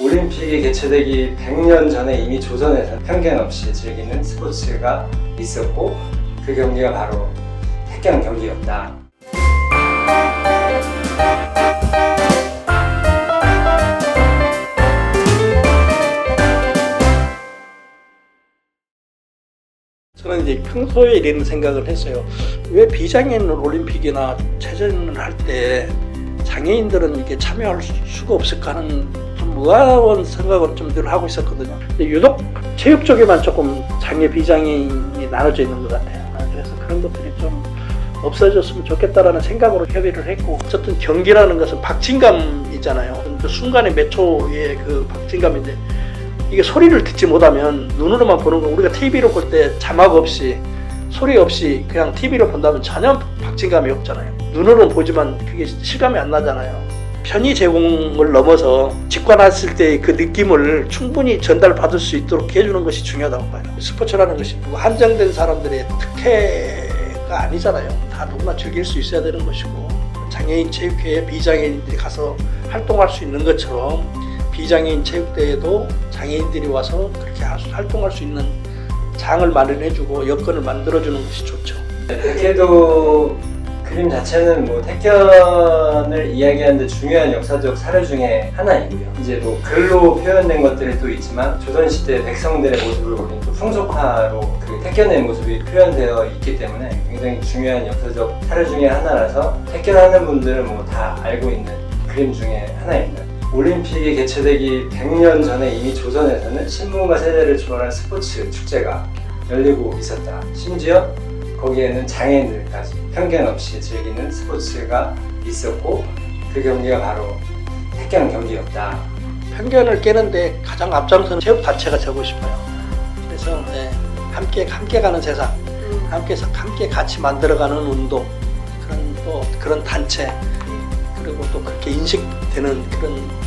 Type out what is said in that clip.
올림픽이 개최되기 100년 전에 이미 조선에서 편견 없이 즐기는 스포츠가 있었고 그 경기가 바로 태경 경기였다. 저는 이제 평소에 이런 생각을 했어요. 왜 비장애인 올림픽이나 체전을 할 때 장애인들은 이게 참여할 수- 수가 없을까 하는 좀 무화한 생각을 좀 늘 하고 있었거든요. 유독 체육 쪽에만 조금 장애 비장애인이 나눠져 있는 것 같아요. 그래서 그런 것들이 좀 없어졌으면 좋겠다라는 생각으로 협의를 했고 어쨌든 경기라는 것은 박진감이잖아요. 그 순간에 몇 초의 그 박진감인데 이게 소리를 듣지 못하면 눈으로만 보는 거 우리가 TV로 볼 때 자막 없이 소리 없이 그냥 TV로 본다면 전혀 박진감이 없잖아요. 눈으로는 보지만 그게 실감이 안 나잖아요. 편의 제공을 넘어서 직관했을 때그 느낌을 충분히 전달받을 수 있도록 해주는 것이 중요하다고 봐요. 스포츠라는 것이 뭐 한정된 사람들의 특혜가 아니잖아요. 다 누구나 즐길 수 있어야 되는 것이고 장애인 체육회에 비장애인들이 가서 활동할 수 있는 것처럼 비장애인 체육대회도 장애인들이 와서 그렇게 활동할 수 있는 장을 마련해주고 여건을 만들어주는 것이 좋죠. 백해도 그림 자체는 뭐 태견을 이야기하는데 중요한 역사적 사례 중에 하나이고요. 이제 뭐 글로 표현된 것들이 또 있지만 조선시대 백성들의 모습을 보면 또 풍속화로 그 태견의 모습이 표현되어 있기 때문에 굉장히 중요한 역사적 사례 중에 하나라서 태견하는 분들은 뭐 다 알고 있는 그림 중에 하나입니다. 올림픽이 개최되기 100년 전에 이미 조선에서는 신문과 세대를 초월한 스포츠 축제가 열리고 있었다. 심지어 거기에는 장애인들까지 편견 없이 즐기는 스포츠가 있었고 그 경기가 바로 태경 경기였다. 편견을 깨는데 가장 앞장서는 체육 자체가 되고 싶어요. 그래서 네, 함께 함께 가는 세상, 함께 함께 같이 만들어가는 운동, 그런 또 그런 단체, 그리고 또 그렇게 인식되는 그런